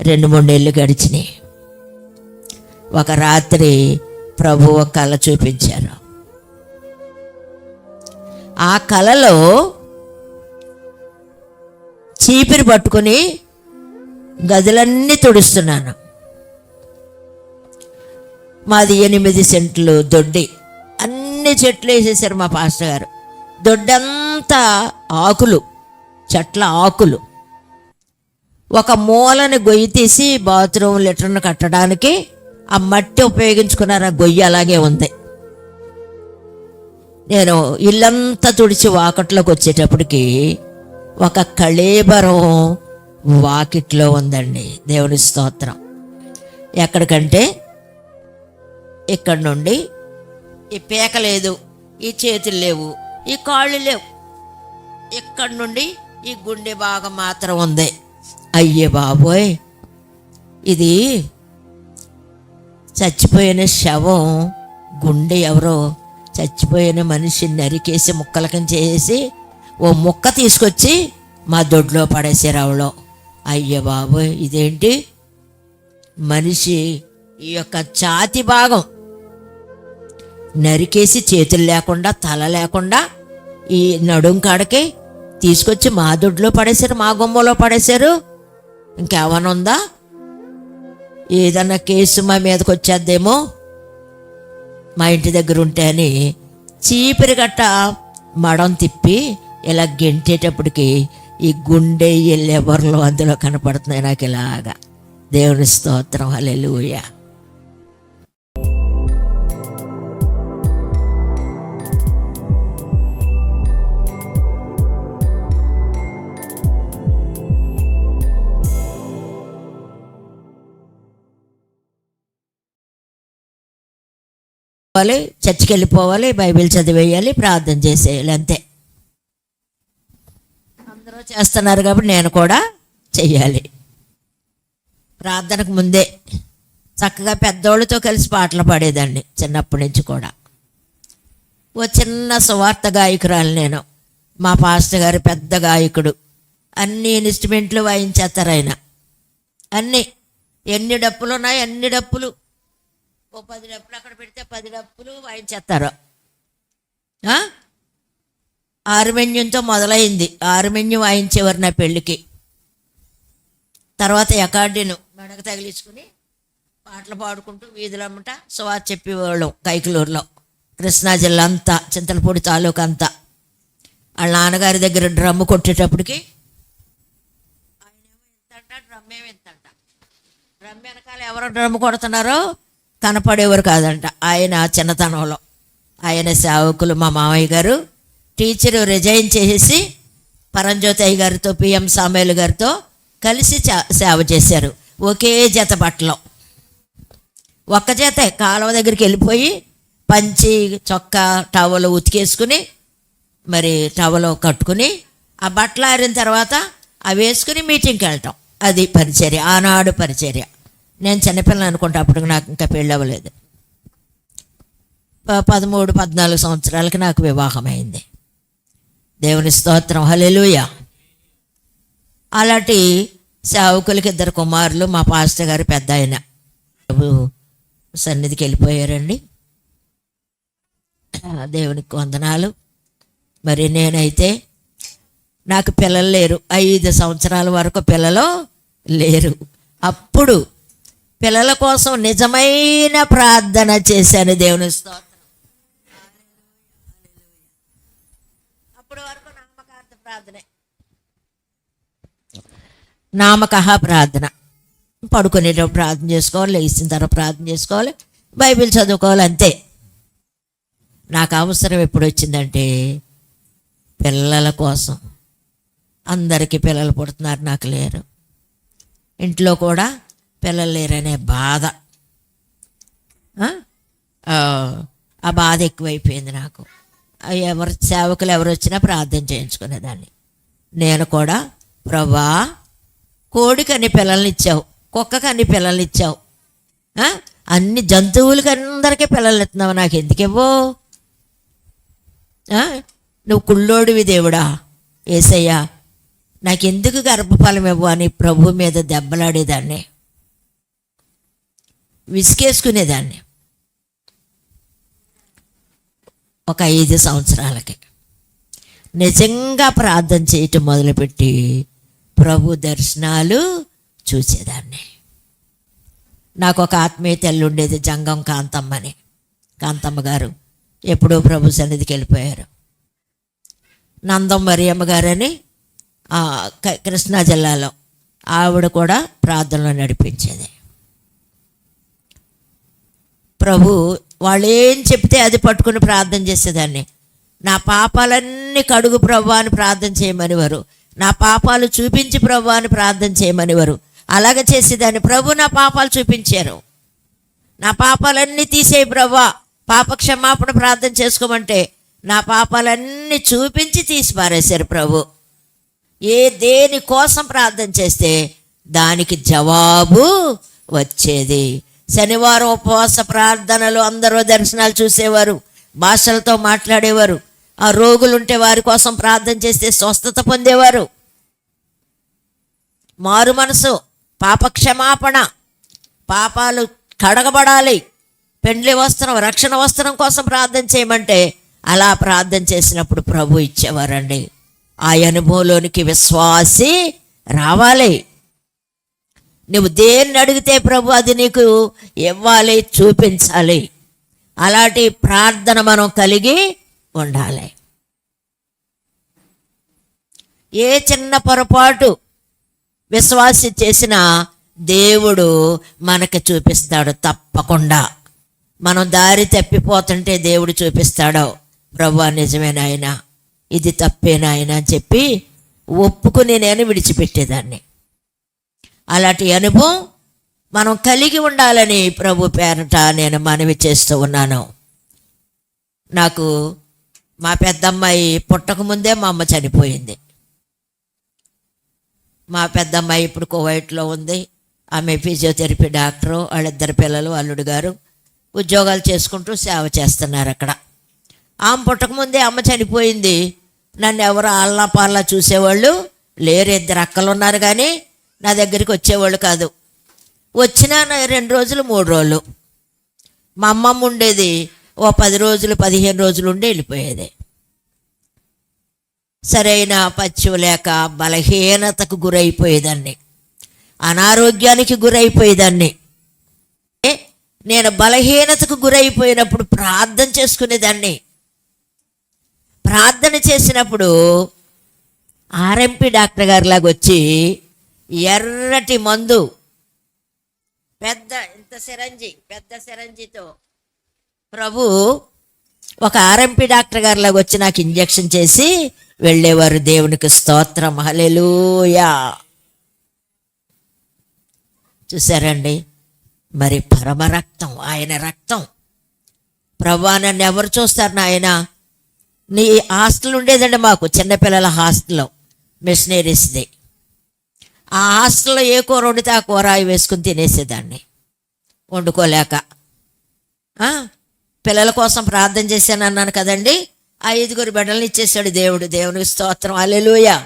రెండు మూడు నెలలు గడిచినాయి. ఒక రాత్రి ప్రభు ఒక కళ చూపించారు. ఆ కళలో చీపిరి పట్టుకుని గదులన్నీ తుడుస్తున్నాను. మాది ఎనిమిది సెంట్లు దొడ్డి. అన్ని చెట్లు వేసేసారు మా పాస్టర్ గారు. దొడ్డంతా ఆకులు చెట్ల ఆకులు. ఒక మూలని గొయ్యి తీసి బాత్రూమ్ లెటర్ను కట్టడానికి ఆ మట్టి ఉపయోగించుకున్నారు. ఆ గొయ్యి అలాగే ఉంది. నేను ఇల్లంతా తుడిచి వాకట్లోకి వచ్చేటప్పటికి ఒక కళేబరం వాకిట్లో ఉందండి. దేవుని స్తోత్రం. ఎక్కడికంటే ఇక్కడ నుండి ఈ పీక లేదు ఈ చేతులు లేవు ఈ కాళ్ళు లేవు. ఇక్కడ నుండి ఈ గుండె భాగం మాత్రం ఉంది. అయ్యే బాబోయ్. ఇది చచ్చిపోయిన శవం గుండె ఎవరో చచ్చిపోయిన మనిషిని నరికేసి ముక్కలకం చేసి ఓ ముక్క తీసుకొచ్చి మా దొడ్లో పడేసారు ఆవిడలో అయ్య బాబోయ్ ఇదేంటి? మనిషి ఈ యొక్క ఛాతి భాగం నరికేసి చేతులు లేకుండా తల లేకుండా ఈ నడుం కాడకి తీసుకొచ్చి మా దొడ్లో పడేశారు మా గుమ్మలో పడేశారు. ఇంకేమైనా ఉందా? ఏదన్నా కేసు మా మీదకి వచ్చేద్దేమో? మా ఇంటి దగ్గర ఉంటే అని చీపిరి గట్ట మడం తిప్పి ఇలా గెంటేటప్పటికి ఈ గుండె ఈ అందులో కనపడుతున్నాయి నాకు ఇలాగా. దేవుని స్తోత్రం. హల్లెలూయా. పోవాలి చర్చికి వెళ్ళిపోవాలి బైబిల్ చదివేయాలి ప్రార్థన చేసేయాలి అంతే. అందరూ చేస్తున్నారు కాబట్టి నేను కూడా చెయ్యాలి. ప్రార్థనకు ముందే. చక్కగా పెద్దోళ్ళతో కలిసి పాటలు పాడేదాన్ని చిన్నప్పటి నుంచి కూడా. ఓ చిన్న సువార్త గాయకురాలు నేను. మా పాస్టర్ గారు పెద్ద గాయకుడు. అన్ని ఇన్స్ట్రుమెంట్లు వాయించేస్తారు ఆయన. అన్నీ. ఎన్ని డప్పులు ఉన్నాయి అన్ని డప్పులు. ఓ పది డప్పులు అక్కడ పెడితే పది డప్పులు వాయించేస్తారు. ఆ? మొదలైంది. ఆరుమెన్యం వాయించేవారు నా పెళ్ళికి. తర్వాత ఎకార్డిను మెడకు తగిలించుకుని పాటలు పాడుకుంటూ వీధులమ్మట సువార్ చెప్పేవాళ్ళం కైకలూరులో. కృష్ణా జిల్లా అంతా చింతలపూడి తాలూకా అంతా. వాళ్ళ నాన్నగారి దగ్గర డ్రమ్ము కొట్టేటప్పటికి ఆయన ఇంతంట డ్రమ్ ఏమి డ్రమ్ వెనకాల ఎవరో డ్రమ్ కొడుతున్నారో కనపడేవారు కాదంట. ఆయన చిన్నతనంలో. ఆయన సేవకులు మా మామయ్య గారు. టీచరు రిజైన్ చేసేసి పరంజ్యోతి అయ్య గారితో పిఎం సామేలు గారితో కలిసి సేవ చేశారు. ఒకే జత బట్టలు. ఒక్క చేతే కాలువ దగ్గరికి వెళ్ళిపోయి పంచి చొక్కా టవలు ఉతికేసుకుని మరి టవలు కట్టుకుని ఆ బట్టలు ఆరిన తర్వాత అవి వేసుకుని మీటింగ్కి వెళ్ళటం. అది పరిచర్య. ఆనాడు పరిచర్య. నేను చిన్నపిల్లలు అనుకుంటా అప్పుడు నాకు ఇంకా పెళ్ళి అవ్వలేదు. ప- పదమూడు పద్నాలుగు సంవత్సరాలకి నాకు వివాహం అయింది. దేవుని స్తోత్రం. హలెలుయ అలాంటి సేవకులకి ఇద్దరు కుమారులు మా పాస్టర్ గారు పెద్ద ఆయన. సన్నిధికి వెళ్ళిపోయారండి. దేవునికి వందనాలు. మరి నేనైతే నాకు పిల్లలు లేరు. ఐదు సంవత్సరాల వరకు పిల్లలు లేరు. అప్పుడు పిల్లల కోసం నిజమైన ప్రార్థన చేశాను దేవుని స్తోత్రం. అప్పటి వరకు నామకార్థ ప్రార్థనే. నామకహ ప్రార్థన. పడుకునేటప్పుడు ప్రార్థన చేసుకోవాలి లేచిన తర్వాత ప్రార్థన చేసుకోవాలి బైబిల్ చదువుకోవాలి అంతే. నాకు అవసరం ఎప్పుడు వచ్చిందంటే పిల్లల కోసం. అందరికీ పిల్లలు పుడుతున్నారు నాకు లేరు. ఇంట్లో కూడా పిల్లలు లేరనే బాధ. ఆ? బాధ ఎక్కువైపోయింది నాకు. ఎవరు సేవకులు ఎవరు వచ్చినా ప్రార్థన చేయించుకునేదాన్ని. నేను కూడా ప్రభా కోడికి అన్ని పిల్లల్ని ఇచ్చావు కుక్కకి అన్ని పిల్లల్ని ఇచ్చావు. అన్ని జంతువులకి అందరికీ పిల్లలు ఇస్తున్నావు నాకు ఎందుకేవో నువ్వు కుళ్ళోడివి దేవుడా ఏసయ్యా నాకు ఎందుకు గర్భఫలం ఇవ్వు? అని ప్రభు మీద దెబ్బలాడేదాన్ని. విసికేసుకునేదాన్ని ఒక ఐదు సంవత్సరాలకి. నిజంగా ప్రార్థన చేయటం మొదలుపెట్టి ప్రభు దర్శనాలు చూసేదాన్ని. నాకు ఒక ఆత్మీయ తల్లి ఉండేది జంగం కాంతమ్మని. కాంతమ్మ గారు ఎప్పుడో ప్రభు సన్నిధికి వెళ్ళిపోయారు. నందం మరియమ్మ గారని ఆ, క- కృష్ణా జిల్లాలో ఆవిడ కూడా ప్రార్థనలో నడిపించేది. ప్రభు వాళ్ళు ఏం చెప్తే అది పట్టుకుని ప్రార్థన చేసేదాన్ని. నా పాపాలన్నీ కడుగు ప్రభు అని ప్రార్థన చేయమనివారు. నా పాపాలు చూపించి ప్రభు అని ప్రార్థన చేయమనివారు. అలాగ చేసేదాన్ని. ప్రభు నా పాపాలు చూపించారు. నా పాపాలన్నీ తీసేయి ప్రభా. పాప క్షమాపణ ప్రార్థన చేసుకోమంటే నా పాపాలన్నీ చూపించి తీసి పారేశారు ప్రభు. ఏ దేని కోసం ప్రార్థన చేస్తే దానికి జవాబు వచ్చేది. శనివారం ఉపవాస ప్రార్థనలు అందరూ దర్శనాలు చూసేవారు భాషలతో మాట్లాడేవారు. ఆ రోగులుంటే వారి కోసం ప్రార్థన చేస్తే స్వస్థత పొందేవారు. మారు మనసు పాపక్షమాపణ పాపాలు కడగబడాలి. పెండ్లి వస్త్రం రక్షణ వస్త్రం కోసం ప్రార్థన చేయమంటే అలా ప్రార్థన చేసినప్పుడు ప్రభు ఇచ్చేవారండి. ఆ అనుభవంలోనికి విశ్వాసి రావాలి. నువ్వు దేన్ని అడిగితే ప్రభు అది నీకు ఇవ్వాలి చూపించాలి. అలాంటి ప్రార్థన మనం కలిగి ఉండాలి. ఏ చిన్న పొరపాటు విశ్వాసి చేసిన దేవుడు మనకి చూపిస్తాడు తప్పకుండా. మనం దారి తప్పిపోతుంటే దేవుడు చూపిస్తాడు. ప్రభు నిజమేనాయన ఇది తప్పేనాయన అని చెప్పి ఒప్పుకుని నేను విడిచిపెట్టేదాన్ని. అలాంటి అనుభవం మనం కలిగి ఉండాలని ప్రభు పేరట నేను మనవి చేస్తూ ఉన్నాను. నాకు మా పెద్దమ్మాయి పుట్టకముందే మా అమ్మ చనిపోయింది. మా పెద్దమ్మాయి ఇప్పుడు కువైట్లో ఉంది. ఆమె ఫిజియోథెరపీ డాక్టరు వాళ్ళిద్దరు పిల్లలు అల్లుడు గారు ఉద్యోగాలు చేసుకుంటూ సేవ చేస్తున్నారు అక్కడ. ఆమె పుట్టకముందే అమ్మ చనిపోయింది. నన్ను ఎవరు ఆల్లా పాల్లా చూసేవాళ్ళు లేరు. ఇద్దరు అక్కలు ఉన్నారు కానీ నా దగ్గరికి వచ్చేవాళ్ళు కాదు. వచ్చినా రెండు రోజులు మూడు రోజులు. మా అమ్మమ్మ ఉండేది ఓ పది రోజులు పదిహేను రోజులు ఉండి వెళ్ళిపోయేది. సరైన పచ్చివ లేక బలహీనతకు గురైపోయేదాన్ని. అనారోగ్యానికి గురైపోయేదాన్ని. ఏ, నేను బలహీనతకు గురైపోయినప్పుడు ప్రార్థన చేసుకునేదాన్ని. ప్రార్థన చేసినప్పుడు ఆర్ఎంపి డాక్టర్ గారిలాగా వచ్చి ఎర్రటి మందు. పెద్ద ఇంత సిరంజి పెద్ద సిరంజితో. ప్రభు ఒక ఆర్ఎంపి డాక్టర్ గారిలాగా వచ్చి నాకు ఇంజెక్షన్ చేసి వెళ్ళేవారు. దేవునికి స్తోత్రం. హలెలుయా చూసారండి మరి పరమ రక్తం ఆయన రక్తం. ప్రభా నన్ను ఎవరు చూస్తారు నాయన? నీ హాస్టల్ ఉండేదండి మాకు చిన్నపిల్లల హాస్టల్లో మిషనరీస్ది. ఆ హాస్టల్లో ఏ కూర వండితే ఆ కూర వేసుకుని తినేసేదాన్ని. వండుకోలేక. పిల్లల కోసం ప్రార్థన చేశాను అన్నాను కదండి. ఆ ఐదుగురు బిడ్డలను ఇచ్చేసాడు దేవుడు. దేవునికి స్తోత్రం. అలెలుయ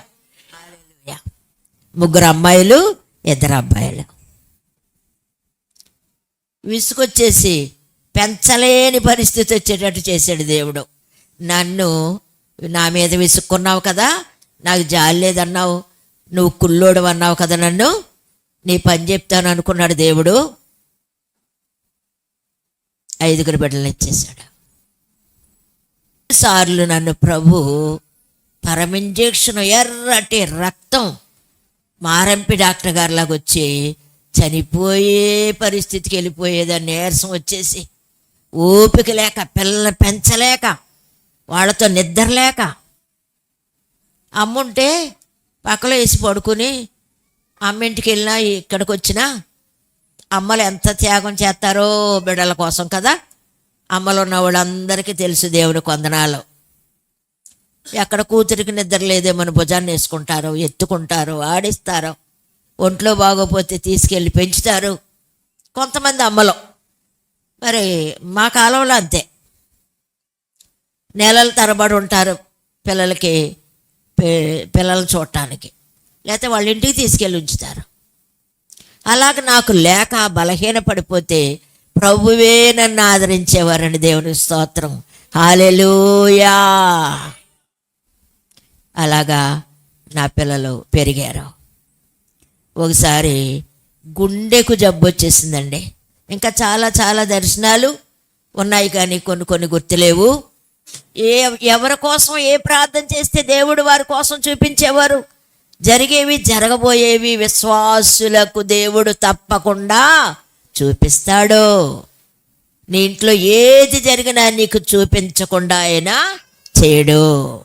ముగ్గురు అమ్మాయిలు ఇద్దరు అబ్బాయిలు. విసుకొచ్చేసి పెంచలేని పరిస్థితి వచ్చేటట్టు చేశాడు దేవుడు. నన్ను నా మీద విసుక్కున్నావు కదా నాకు జాలి లేదన్నావు. నువ్వు కుల్లోడు అన్నావు కదా నన్ను? నీ పని చెప్తాను అనుకున్నాడు దేవుడు. ఐదుగురు బిడ్డలు ఇచ్చేశాడు. సార్లు నన్ను ప్రభు పరమింజెక్షన్ ఎర్రటి రక్తం మారంపి డాక్టర్ గారిలాగా వచ్చి చనిపోయే పరిస్థితికి వెళ్ళిపోయేదాన్ని నీరసం వచ్చేసి ఓపిక లేక పిల్లల్ని పెంచలేక వాళ్ళతో నిద్ర లేక అమ్ముంటే పక్కలో వేసి పడుకుని అమ్మింటికి వెళ్ళినా ఇక్కడికి వచ్చినా అమ్మలు ఎంత త్యాగం చేస్తారో బిడ్డల కోసం కదా. అమ్మలు ఉన్న వాళ్ళందరికీ తెలుసు దేవుని కొందనాలు. ఎక్కడ కూతురికి నిద్ర లేదేమని భుజాన్ని వేసుకుంటారు ఎత్తుకుంటారు ఆడిస్తారు. ఒంట్లో బాగోపోతే తీసుకెళ్ళి పెంచుతారు. కొంతమంది అమ్మలు. మరి మా కాలంలో అంతే. నెలల తరబడి ఉంటారు పిల్లలకి పిల్లలు చూడటానికి. లేకపోతే వాళ్ళ ఇంటికి తీసుకెళ్ళి ఉంచుతారు. అలాగ నాకు లేక బలహీన పడిపోతే ప్రభువే నన్ను ఆదరించేవారండి దేవుని స్తోత్రం. హాలెలూయా అలాగా నా పిల్లలు పెరిగారు. ఒకసారి గుండెకు జబ్బు వచ్చేసిందండి. ఇంకా చాలా చాలా దర్శనాలు ఉన్నాయి కానీ కొన్ని కొన్ని గుర్తులేవు. ఏ ఎవరి కోసం ఏ ప్రార్థన చేస్తే దేవుడు వారి కోసం చూపించేవారు? జరిగేవి జరగబోయేవి విశ్వాసులకు దేవుడు తప్పకుండా చూపిస్తాడు. నీ ఇంట్లో ఏది జరిగినా నీకు చూపించకుండా అయినా చేయడు.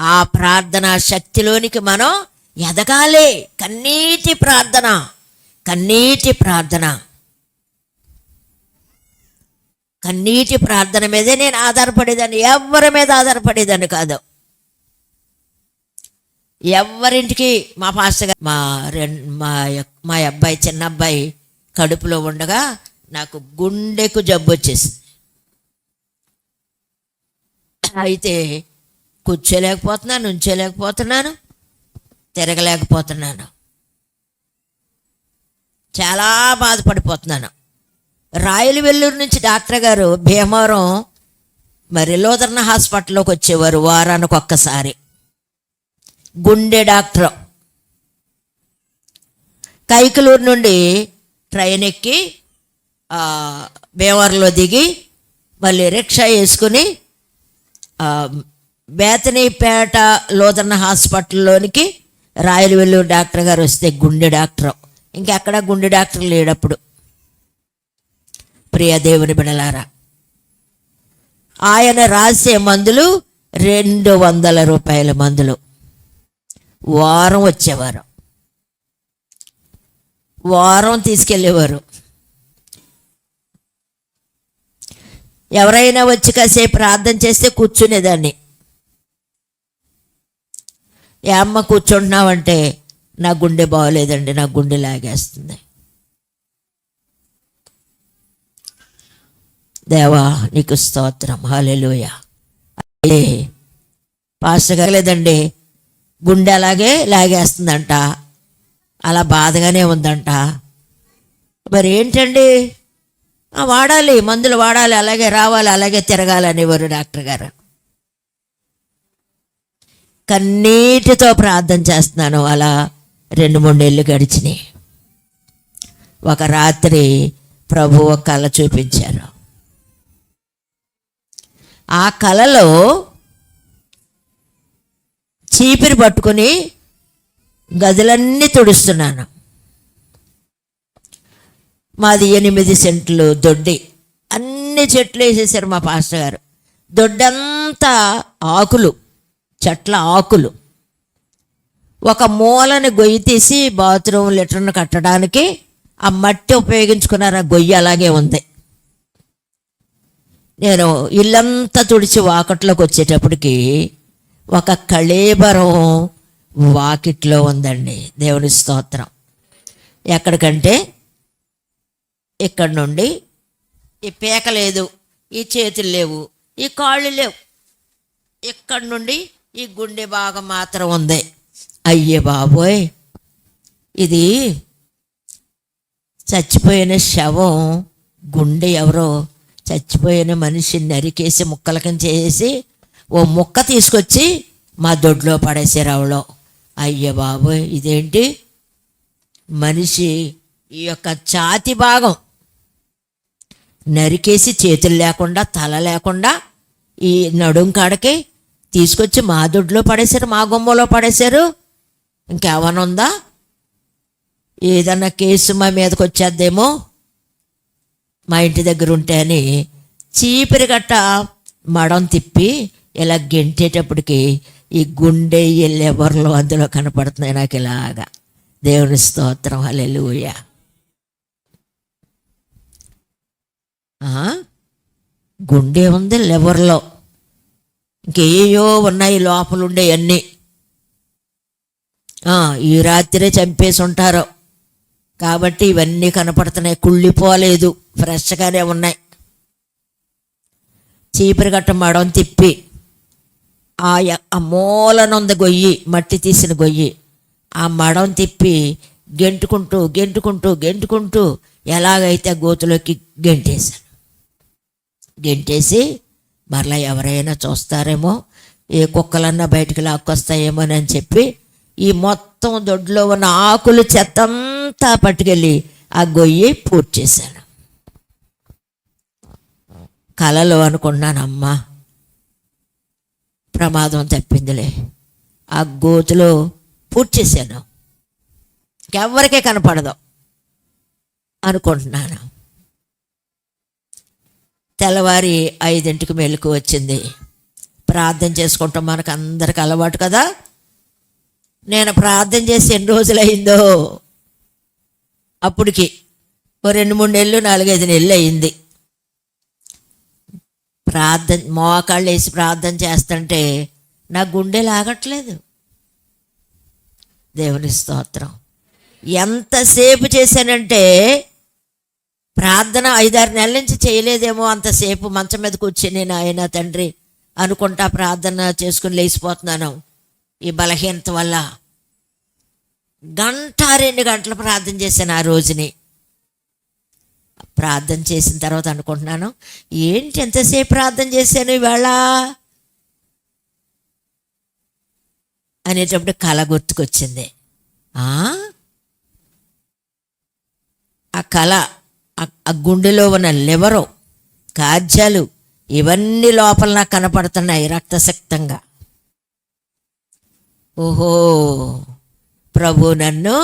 ఆ ప్రార్థన శక్తిలోనికి మనం ఎదగాలి. కన్నీటి ప్రార్థన కన్నీటి ప్రార్థన. కన్నీటి ప్రార్థన మీదే నేను ఆధారపడేదాన్ని. ఎవరి మీద ఆధారపడేదాన్ని కాదు. ఎవరింటికి మా పాస్టర్ గారు మా మా మా అబ్బాయి చిన్న అబ్బాయి కడుపులో ఉండగా నాకు గుండెకు జబ్బు వచ్చేసింది. అయితే కూర్చోలేకపోతున్నాను ఉంచోలేకపోతున్నాను తిరగలేకపోతున్నాను. చాలా బాధపడిపోతున్నాను. రాయల వెల్లూరు నుంచి డాక్టర్ గారు భీమవరం మరి లోదర్న హాస్పిటల్లోకి వచ్చేవారు వారానికి ఒక్కసారి. గుండె డాక్టర్. కైకలూరు నుండి ట్రైన్ ఎక్కి భీమవరంలో దిగి మళ్ళీ రిక్షా వేసుకుని బేతనీపేట లోదన్న హాస్పిటల్లోనికి రాయలవెల్లూరు డాక్టర్ గారు వస్తే గుండె డాక్టర్. ఇంకెక్కడ గుండె డాక్టర్ లేడప్పుడు. ప్రియ దేవుని బిడలారా ఆయన రాసే మందులు రెండు వందల రూపాయల మందులు. వారం వచ్చేవారు. వారం తీసుకెళ్ళేవారు. ఎవరైనా వచ్చి కాసేపు ప్రార్థన చేస్తే కూర్చునేదాన్ని. ఏ అమ్మ కూర్చుంటున్నావంటే నా గుండె బాగోలేదండి నా గుండె లాగేస్తుంది. దేవా నీకు స్తోత్రం. హాలెలుయ అదే పాస్టర్ లేదండి గుండె అలాగే లాగేస్తుందంట. అలా బాధగానే ఉందంట. మరి ఏంటండి వాడాలి మందులు వాడాలి అలాగే రావాలి అలాగే తిరగాలి అనేవారు డాక్టర్ గారు. కన్నీటితో ప్రార్థన చేస్తున్నాను అలా రెండు మూడు నెలలు గడిచినాయి. ఒక రాత్రి ప్రభు ఒక కళ చూపించారు. ఆ కలలో చీపిరి పట్టుకుని గదులన్నీ తుడుస్తున్నాను. మాది ఎనిమిది సెంట్లు దొడ్డి. అన్ని చెట్లు వేసేసారు మా పాస్టర్ గారు. దొడ్డంతా ఆకులు చెట్ల ఆకులు. ఒక మూలని గొయ్యి తీసి బాత్రూమ్ లెటర్ను కట్టడానికి ఆ మట్టి ఉపయోగించుకున్నారు. ఆ గొయ్యి అలాగే ఉంది. నేను ఇల్లంతా తుడిచి వాకట్లోకి వచ్చేటప్పటికి ఒక కళేబరం వాకిట్లో ఉందండి. దేవుని స్తోత్రం. ఎక్కడికంటే ఇక్కడ నుండి ఈ పీక లేదు ఈ చేతులు లేవు ఈ కాళ్ళు లేవు. ఇక్కడ నుండి ఈ గుండె భాగం మాత్రం ఉంది. అయ్యే బాబోయ్! ఇది చచ్చిపోయిన శవం గుండె ఎవరో చచ్చిపోయిన మనిషిని నరికేసి ముక్కలకం చేసి ఓ ముక్క తీసుకొచ్చి మా దొడ్లో పడేసారు ఆవిడలో అయ్య బాబోయ్ ఇదేంటి? మనిషి ఈ యొక్క ఛాతి భాగం నరికేసి చేతులు లేకుండా తల లేకుండా ఈ నడుం కాడకి తీసుకొచ్చి మా దొడ్లో పడేశారు మా గుమ్మలో పడేశారు. ఇంకేమైనా ఉందా? ఏదన్నా కేసు మా మీదకి వచ్చేద్దేమో? మా ఇంటి దగ్గర ఉంటే అని చీపిరి గట్ట మడం తిప్పి ఇలా గెంటేటప్పటికి ఈ గుండె ఈ అందులో కనపడుతున్నాయి నాకు ఇలాగా. దేవుని స్తోత్రం హల్లెలూయా. గుండె ఉంది లెవర్లో. ఇంకేయో ఉన్నాయి లోపల ఉండే అన్నీ. ఈ రాత్రే చంపేసి ఉంటారు. కాబట్టి ఇవన్నీ కనపడుతున్నాయి కుళ్ళిపోలేదు. ఫ్రెష్గానే ఉన్నాయి. చీపురు గట్ట మడం తిప్పి ఆ య- మూలనుంది గొయ్యి మట్టి తీసిన గొయ్యి. ఆ మడం తిప్పి గెంటుకుంటూ గెంటుకుంటూ గెంటుకుంటూ ఎలాగైతే ఆ గోతులోకి గెంటేశాను గెంటేసి మరలా ఎవరైనా చూస్తారేమో ఏ కుక్కలన్నా బయటికి లాక్కొస్తాయేమోనని చెప్పి ఈ మొత్తం దొడ్లో ఉన్న ఆకులు చెత్తంతా పట్టుకెళ్ళి ఆ గొయ్యి పూర్తి చేశాను కలలో అనుకున్నానమ్మా ప్రమాదం తప్పిందిలే. ఆ గోతులో పూర్తి చేశాను. ఎవరికే కనపడదు అనుకుంటున్నాను. తెల్లవారి ఐదింటికి మెలకు వచ్చింది. ప్రార్థన చేసుకుంటాం మనకు అందరికి అలవాటు కదా. నేను ప్రార్థన చేసి ఎన్ని రోజులైందో అప్పటికి ఓ రెండు మూడు నెలలు నాలుగైదు నెలలు అయింది. ప్రార్థన మోకాళ్ళు వేసి ప్రార్థన చేస్తుంటే నా గుండె లాగట్లేదు. దేవుని స్తోత్రం. ఎంతసేపు చేశానంటే ప్రార్థన ఐదారు నెలల నుంచి చేయలేదేమో అంతసేపు మంచం మీద కూర్చొని నాయన తండ్రి అనుకుంటా ప్రార్థన చేసుకుని లేచిపోతున్నాను. ఈ బలహీనత వల్ల గంట రెండు గంటలు ప్రార్థన చేశాను ఆ రోజుని. ప్రార్థన చేసిన తర్వాత అనుకుంటున్నాను ఏంటి ఎంతసేపు ప్రార్థన చేశాను ఇవాళ? అనేటప్పుడు కళ గుర్తుకొచ్చింది. ఆ? కళ ఆ- ఆ గుండెలో ఉన్న లివరు కాజ్యాలు ఇవన్నీ లోపల నాకు కనపడుతున్నాయి రక్తశక్తంగా ఓహో ప్రభు నన్ను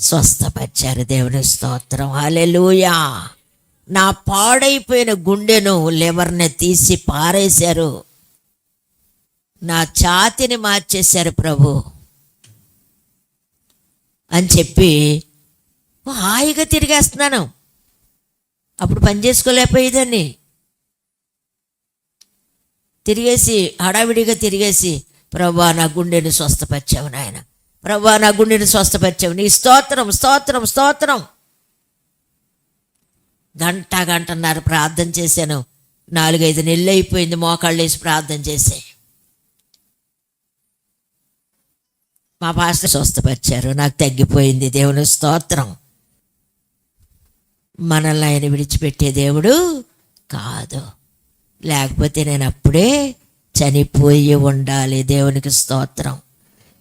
స్వస్థపరిచారు. దేవుని స్తోత్రం. హలెలుయా నా పాడైపోయిన గుండెను లివర్ని తీసి పారేశారు. నా ఛాతిని మార్చేశారు ప్రభు. అని చెప్పి హాయిగా తిరిగేస్తున్నాను. అప్పుడు పని చేసుకోలేకపోయేదాన్ని. తిరిగేసి హడావిడిగా తిరిగేసి ప్రభా నా గుండెను స్వస్థపరిచావు నాయన. ప్రభా నా గుండెని స్వస్థపరిచావు. నీ స్తోత్రం స్తోత్రం స్తోత్రం. గంట గంటన్నర ప్రార్థన చేశాను. నాలుగైదు నెలలు అయిపోయింది మోకాళ్ళు వేసి ప్రార్థన చేసే. మా పాస్టర్ స్వస్థపరిచారు. నాకు తగ్గిపోయింది. దేవుని స్తోత్రం. మనల్ని ఆయన విడిచిపెట్టే దేవుడు కాదు. లేకపోతే నేను అప్పుడే చనిపోయి ఉండాలి. దేవునికి స్తోత్రం.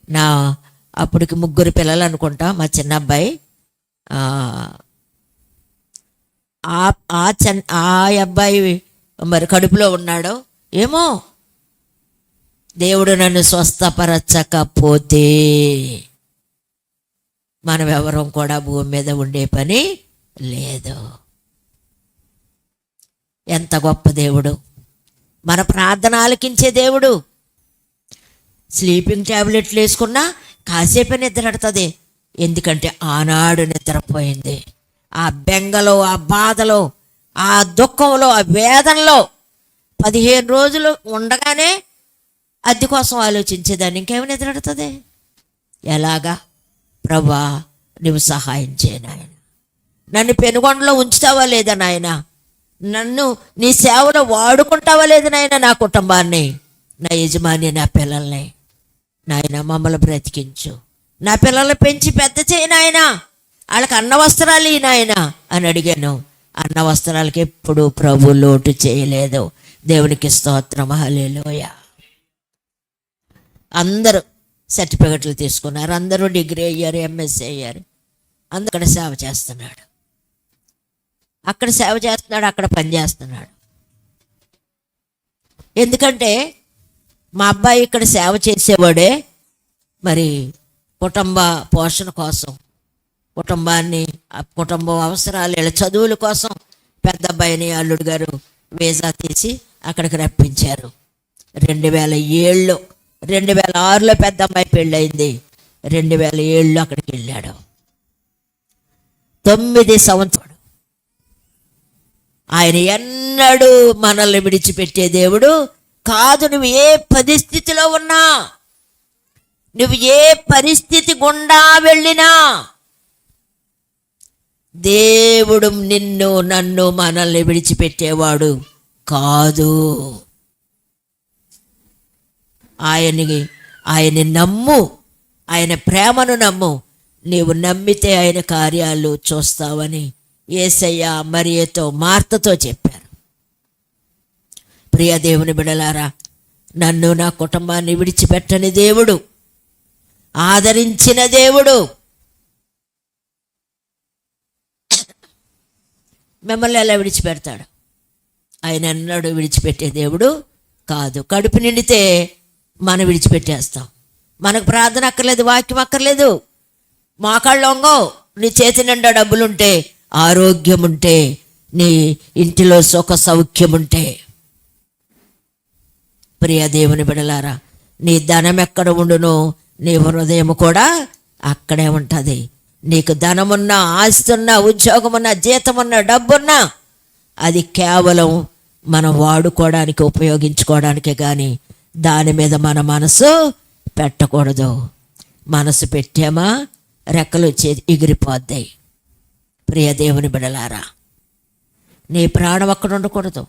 నా అప్పటికి ముగ్గురు పిల్లలు అనుకుంటా మా చిన్న అబ్బాయి ఆ, ఆ ఆ చన్ ఆ అబ్బాయి మరి కడుపులో ఉన్నాడో. ఏమో దేవుడు నన్ను స్వస్థపరచకపోతే మనం ఎవరం కూడా భూమి మీద ఉండే పని లేదు. ఎంత గొప్ప దేవుడు. మన ప్రార్థన ఆలకించే దేవుడు. స్లీపింగ్ ట్యాబ్లెట్లు వేసుకున్నా కాసేపే నిద్రడుతుంది ఎందుకంటే ఆనాడు నిద్రపోయింది. ఆ బెంగలో ఆ బాధలో ఆ దుఃఖంలో ఆ వేదనలో పదిహేను రోజులు ఉండగానే అద్దె కోసం ఆలోచించేదాన్ని. ఇంకేమి నిద్రడుతుంది ఎలాగా? ప్రభా నువ్వు సహాయం చేయనాయన నన్ను పెనుగొండలో ఉంచుతావా లేదా నాయన? నన్ను నీ సేవలో వాడుకుంటావా లేదా నాయన నా కుటుంబాన్ని? నా యజమాని నా పిల్లల్ని. నాయన మమ్మల్ని బ్రతికించు. నా పిల్లల్ని పెంచి పెద్ద చేయి నాయన. వాళ్ళకి అన్న వస్త్రాలు ఈ నాయన అని అడిగాను. అన్న వస్త్రాలకి ఎప్పుడు ప్రభు లోటు చేయలేదు. దేవునికి స్తోత్రం. హల్లెలూయ. అందరూ సర్టిఫికెట్లు తీసుకున్నారు. అందరూ డిగ్రీ అయ్యారు ఎంఎస్సీ అయ్యారు. అందరూ అక్కడ సేవ చేస్తున్నాడు. అక్కడ సేవ చేస్తున్నాడు అక్కడ పని చేస్తున్నాడు. ఎందుకంటే మా అబ్బాయి ఇక్కడ సేవ చేసేవాడే. మరి కుటుంబ పోషణ కోసం కుటుంబాన్ని కుటుంబ కుటుంబం అవసరాలు ఇలా చదువుల కోసం పెద్ద అబ్బాయిని అల్లుడు గారు వీసా తీసి అక్కడికి రప్పించారు. రెండు వేల ఏళ్ళు రెండు వేల ఆరులో పెద్ద అమ్మాయి పెళ్ళయింది. రెండు వేల ఏళ్ళు అక్కడికి వెళ్ళాడు. తొమ్మిది సంవత్సరాలు. ఆయన ఎన్నడూ మనల్ని విడిచిపెట్టే దేవుడు కాదు నువ్వు ఏ పరిస్థితిలో ఉన్నా నువ్వు ఏ పరిస్థితి గుండా వెళ్ళినా దేవుడు నిన్ను నన్ను మనల్ని విడిచిపెట్టేవాడు కాదు. ఆయనకి ఆయన్ని నమ్ము ఆయన ప్రేమను నమ్ము నీవు నమ్మితే ఆయన కార్యాలు చూస్తావని ఏసయ్య మరియతో మార్తతో చెప్పారు. ప్రియ దేవుని బిడలారా నన్ను నా కుటుంబాన్ని విడిచిపెట్టని దేవుడు ఆదరించిన దేవుడు మిమ్మల్ని ఎలా విడిచిపెడతాడు? ఆయన అన్నాడు విడిచిపెట్టే దేవుడు కాదు. కడుపు నిండితే మనం విడిచిపెట్టేస్తాం. మనకు ప్రార్థన అక్కర్లేదు వాక్యం అక్కర్లేదు. మోకాళ్ళు వంగో నీ చేతి నిండా డబ్బులుంటే ఆరోగ్యం ఉంటే నీ ఇంటిలో సుఖ సౌఖ్యం ఉంటే ప్రియ దేవుని బిడలారా నీ ధనం ఎక్కడ ఉండునో నీ హృదయం కూడా అక్కడే ఉంటుంది. నీకు ధనమున్నా ఆస్తున్నా ఉద్యోగమున్నా జీతమున్నా డబ్బున్నా అది కేవలం మనం వాడుకోవడానికి ఉపయోగించుకోవడానికే కానీ దాని మీద మన మనసు పెట్టకూడదు. మనసు పెట్టామా రెక్కలు చే ఎగిరిపోద్దాయి ప్రియ దేవుని బిడలారా నీ ప్రాణం అక్కడ ఉండకూడదు.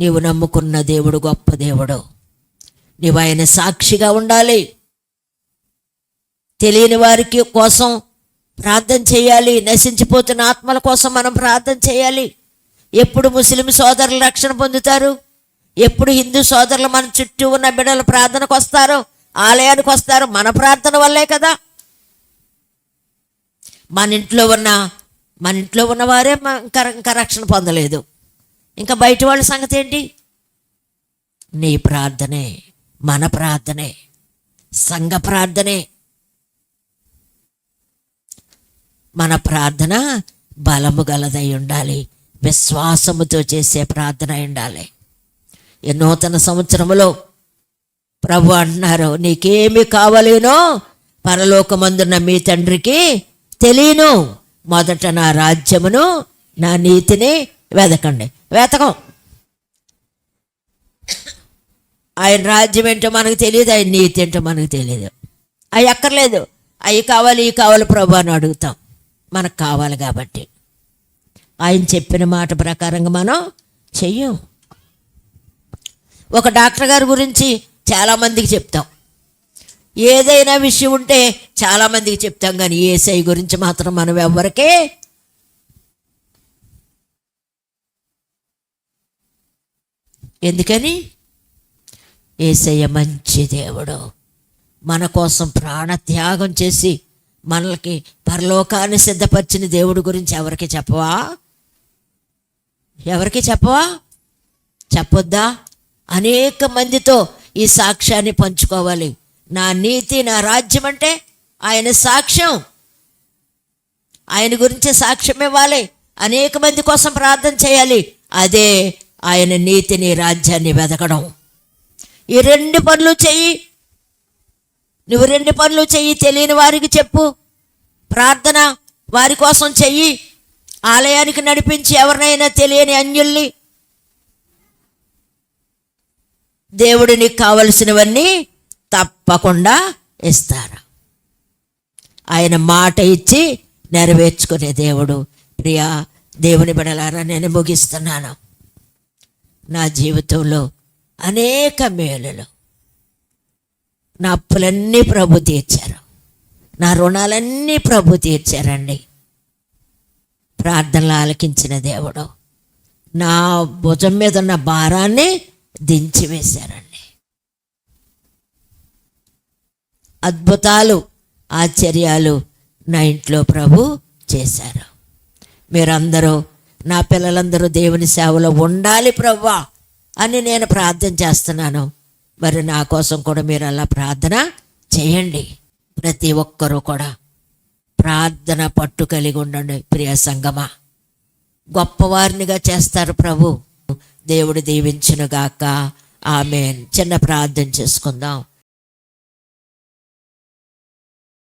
నీవు నమ్ముకున్న దేవుడు గొప్ప దేవుడు. నీవు ఆయన సాక్షిగా ఉండాలి. తెలియని వారికి కోసం ప్రార్థన చేయాలి. నశించిపోతున్న ఆత్మల కోసం మనం ప్రార్థన చేయాలి. ఎప్పుడు ముస్లిం సోదరులు రక్షణ పొందుతారు? ఎప్పుడు హిందూ సోదరులు మన చుట్టూ ఉన్న బిడ్డలు ప్రార్థనకు వస్తారు ఆలయానికి వస్తారు మన ప్రార్థన వల్లే కదా. మన ఇంట్లో ఉన్న మన ఇంట్లో ఉన్నవారే ఇంకా ఇంకా రక్షణ పొందలేదు. ఇంకా బయట వాళ్ళ సంగతి ఏంటి? నీ ప్రార్థనే మన ప్రార్థనే సంఘ ప్రార్థనే. మన ప్రార్థన బలము గలదై ఉండాలి విశ్వాసముతో చేసే ప్రార్థన ఉండాలి. ఈ నూతన సంవత్సరములో ప్రభు అంటున్నారు నీకేమి కావలేనో పరలోకమందున్న మీ తండ్రికి తెలియను. మొదట నా రాజ్యమును నా నీతిని వెదకండి. వెతకం. ఆయన రాజ్యం ఏంటో మనకు తెలియదు ఆయన నీతి ఏంటో మనకు తెలియదు. అవి ఎక్కర్లేదు. అవి కావాలి ఇవి కావాలి ప్రభు అని అడుగుతాం. మనకు కావాలి కాబట్టి. ఆయన చెప్పిన మాట ప్రకారంగా మనం చెయ్యం. ఒక డాక్టర్ గారి గురించి చాలామందికి చెప్తాం. ఏదైనా విషయం ఉంటే చాలామందికి చెప్తాం. కానీ ఏసఐ గురించి మాత్రం మనం ఎవరికే ఎందుకని? ఏసయ్య మంచి దేవుడు. మన కోసం ప్రాణత్యాగం చేసి మనకి పరలోకాన్ని సిద్ధపరిచిన దేవుడు గురించి ఎవరికి చెప్పవా? ఎవరికి చెప్పవా? చెప్పొద్దా? అనేక మందితో ఈ సాక్ష్యాన్ని పంచుకోవాలి. నా నీతి నా రాజ్యం అంటే ఆయన సాక్ష్యం. ఆయన గురించి సాక్ష్యం ఇవ్వాలి. అనేక మంది కోసం ప్రార్థన చేయాలి. అదే ఆయన నీతిని రాజ్యాన్ని వెతకడం ఈ రెండు పనులు చెయ్యి. నువ్వు రెండు పనులు చెయ్యి తెలియని వారికి చెప్పు. ప్రార్థన వారి కోసం చెయ్యి. ఆలయానికి నడిపించి ఎవరినైనా తెలియని అన్యుల్ని. దేవుడు నీకు కావలసినవన్నీ తప్పకుండా ఇస్తారు. ఆయన మాట ఇచ్చి నెరవేర్చుకునే దేవుడు. ప్రియా దేవుని బిడలారా నేను ముగిస్తున్నాను. నా జీవితంలో అనేక మేలులు. నా అప్పులన్నీ ప్రభు తీర్చారు. నా రుణాలన్నీ ప్రభు తీర్చారండి. ప్రార్థనలు ఆలకించిన దేవుడు నా భుజం మీద ఉన్న భారాన్ని దించివేశారండి అద్భుతాలు ఆశ్చర్యాలు నా ఇంట్లో ప్రభు చేశారు. మీరందరూ నా పిల్లలందరూ దేవుని సేవలో ఉండాలి ప్రవ్వా అని నేను ప్రార్థన చేస్తున్నాను. మరి నా కోసం కూడా మీరు అలా ప్రార్థన చేయండి. ప్రతి ఒక్కరూ కూడా ప్రార్థన పట్టు కలిగి ఉండండి ప్రియ సంగమా. గొప్పవారినిగా చేస్తారు ప్రభు. దేవుడు దీవించునుగాక. ఆమె చిన్న ప్రార్థన చేసుకుందాం.